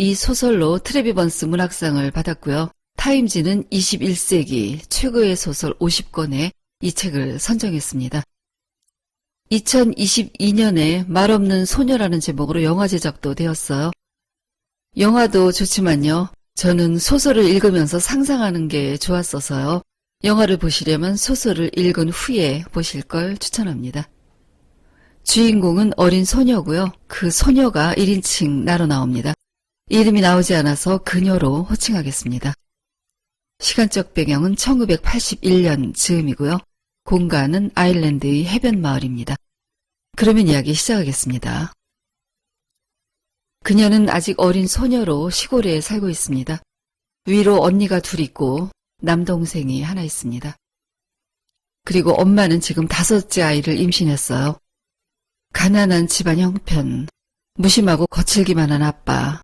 이 소설로 트레비번스 문학상을 받았고요. 타임지는 21세기 최고의 소설 50권에 이 책을 선정했습니다. 2022년에 말없는 소녀라는 제목으로 영화 제작도 되었어요. 영화도 좋지만요. 저는 소설을 읽으면서 상상하는 게 좋았어서요. 영화를 보시려면 소설을 읽은 후에 보실 걸 추천합니다. 주인공은 어린 소녀고요. 그 소녀가 1인칭 나로 나옵니다. 이름이 나오지 않아서 그녀로 호칭하겠습니다. 시간적 배경은 1981년 즈음이고요. 공간은 아일랜드의 해변 마을입니다. 그러면 이야기 시작하겠습니다. 그녀는 아직 어린 소녀로 시골에 살고 있습니다. 위로 언니가 둘 있고 남동생이 하나 있습니다. 그리고 엄마는 지금 다섯째 아이를 임신했어요. 가난한 집안 형편, 무심하고 거칠기만 한 아빠,